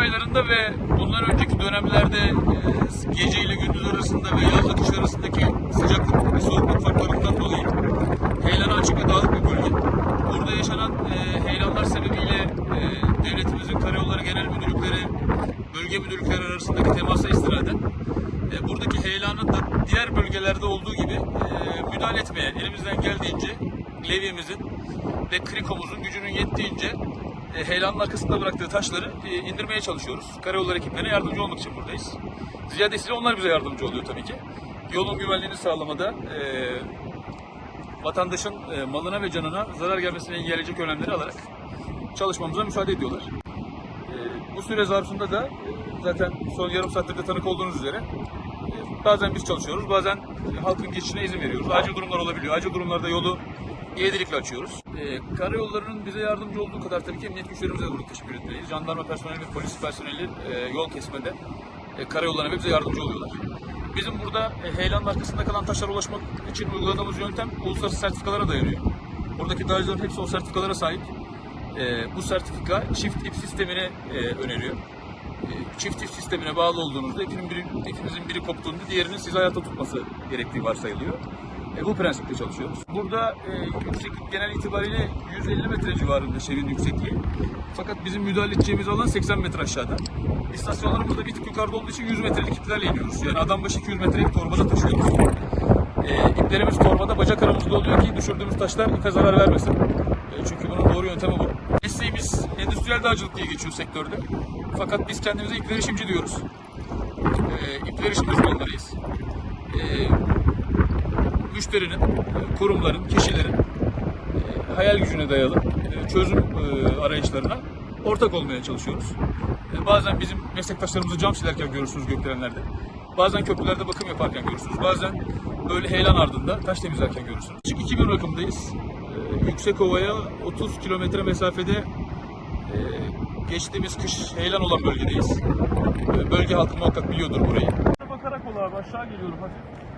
aylarında ve bundan önceki dönemlerde e, gece ile gündüz arasında ve yazla kış arasındaki sıcaklık ve soğukluk farklarından dolayı heyelana açık ve dağlık bir bölge. Burada yaşanan e, heyelanlar sebebiyle e, devletimizin Karayolları Genel Müdürlükleri, bölge müdürlükleri arasındaki temasa istinaden buradaki heyelanın da diğer bölgelerde olduğu gibi müdahale etmeye elimizden geldiğince levyemizin ve krikomuzun gücünün yettiğince e, heyelanın arkasında bıraktığı taşları e, indirmeye çalışıyoruz. Karayolları ekiplerine yardımcı olmak için buradayız. Ziyadesiyle onlar bize yardımcı oluyor tabii ki. Yolun güvenliğini sağlamada e, vatandaşın e, malına ve canına zarar gelmesini engelleyecek önlemleri alarak çalışmamıza müsaade ediyorlar. Bu süre zarfında da zaten son yarım saattir de tanık olduğunuz üzere bazen biz çalışıyoruz, bazen halkın geçişine izin veriyoruz. Acil durumlar olabiliyor. Acil durumlarda yolu ivedilikle açıyoruz. E, karayollarının bize yardımcı olduğu kadar tabii ki emniyet güçlerimize de burada teşekkür etmeliyiz. Jandarma personeli ve polis personeli e, yol kesmede e, karayollarına bize yardımcı oluyorlar. Bizim burada e, heyelanın arkasında kalan taşlara ulaşmak için uyguladığımız yöntem uluslararası sertifikalara dayanıyor. Buradaki dağcıların hepsi o sertifikalara sahip. E, bu sertifika çift ip sistemini e, öneriyor. E, çift ip sistemine bağlı olduğunuzda ipinin biri, ipinizin biri koptuğunda diğerinin sizi hayatta tutması gerektiği varsayılıyor. E, bu prensiple çalışıyoruz. Burada e, yükseklik genel itibariyle 150 metre civarında şevin yüksekliği. Fakat bizim müdahale edeceğimiz alan 80 metre aşağıda. İstasyonlarımız da bir tık yukarıda olduğu için 100 metrelik iplerle iniyoruz. Yani adam başı 200 metreyi torbada taşıyoruz. E, iplerimiz torbada bacak aramızda oluyor ki düşürdüğümüz taşlar ipe zarar vermesin. E, çünkü bunun doğru yöntemi bu. Mesleğimiz endüstriyel dağcılık diye geçiyor sektörde. Fakat biz kendimize ip verişimci diyoruz. E, ip verişim uzmanlarıyız. E, müşterinin, kurumların, kişilerin e, hayal gücüne dayalı e, çözüm e, arayışlarına ortak olmaya çalışıyoruz. Bazen bizim meslektaşlarımızı cam silerken görürsünüz gökdelenlerde. Bazen köprülerde bakım yaparken görürsünüz. Bazen böyle heyelan ardında taş temizlerken görürsünüz. Çünkü 2000 rakımdayız. E, Yüksekova'ya 30 kilometre mesafede geçtiğimiz kış heyelan olan bölgedeyiz. Bölge halkı muhakkak biliyordur burayı. Bakarak ol abi aşağı geliyorum hafif.